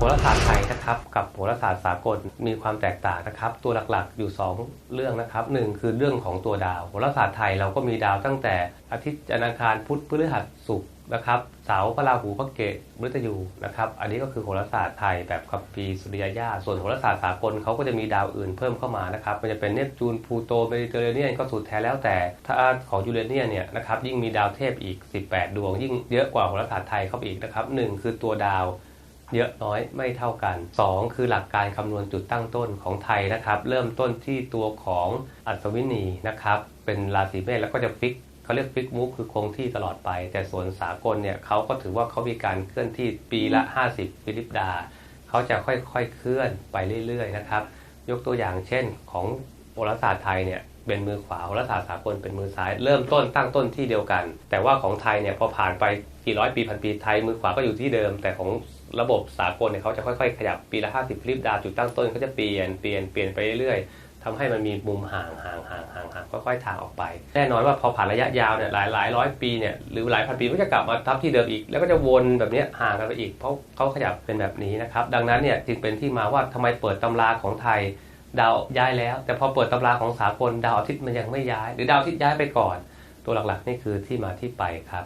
โหราศาสตร์ไทยนะครับกับโหราศาสตร์สากลมีความแตกต่างนะครับ ตัวหลักๆอยู่ 2 เรื่องนะครับหนึ่งคือเรื่องของตัวดาวโหราศาสตร์ไทยเราก็มีดาวตั้งแต่อาทิตย์จันทร์อังคารพุธพฤหัสศุกร์นะครับเสาร์พระราหูพระเกตมฤตยูนะครับอันนี้ก็คือโหราศาสตร์ไทยแบบคัมภีร์สุริยญาส่วนโหราศาสตร์สากลเขาก็จะมีดาวอื่นเพิ่มเข้ามานะครับมันจะเป็นเนปจูนพลูโตเมดิเตอร์เรเนียนก็สุดแท้แล้วแต่ถ้าของยูเรเนียนเนี่ยนะครับยิ่งมีดาวเทพอีก 18 ดวง ยิ่งเยอะกว่าโหราศาสตร์ไทยเข้าไปอีกนะครับหนึ่งคือตัวดาว เยอะน้อยไม่เท่ากัน 2 คือหลักการคำนวณจุดตั้งต้นของไทยนะครับ เริ่มต้นที่ตัวของอัศวินีนะครับเป็นราศีเมษแล้วก็จะฟิกเขาเรียกฟิกมุกคือคงที่ตลอดไป แต่ส่วนสากลเนี่ยเขาก็ถือว่าเขามีการเคลื่อนที่ปีละ 50 ฟิลิปดา เขาจะค่อยๆเคลื่อนไปเรื่อยๆนะครับ ยกตัวอย่างเช่นของโหราศาสตร์ไทยเนี่ยเป็นมือขวาโหราศาสตร์สากลเป็นมือซ้าย เริ่มต้นตั้งต้นที่เดียวกัน แต่ว่าของไทยเนี่ยพอผ่านไปกี่ร้อยปีพันปีไทยมือขวาก็อยู่ที่เดิม แต่ของ ระบบสากลเนี่ยเขาจะค่อยๆ ขยับปีละ50ฟลิปดาวจุดตั้งต้นเขาจะเปลี่ยนเปลี่ยนเปลี่ยนไปเรื่อยๆทำให้มันมีมุมห่างห่างห่างห่างห่างค่อยๆทางออกไป แน่นอนว่าพอผ่านระยะยาวเนี่ยหลายหลายร้อยปีเนี่ยหรือหลายพันปีมันก็จะกลับมาทับที่เดิมอีก แล้วก็จะวนแบบนี้ห่างกันไปอีก เพราะเขาขยับเป็นแบบนี้นะครับ ดังนั้นเนี่ยจึงเป็นที่มาว่าทำไมเปิดตำราของไทยดาวย้ายแล้ว แต่พอเปิดตำราของสากลดาวอาทิตย์มันยังไม่ย้าย หรือดาวอาทิตย์ย้ายไปก่อน ตัวหลักๆนี่คือที่มาที่ไปครับ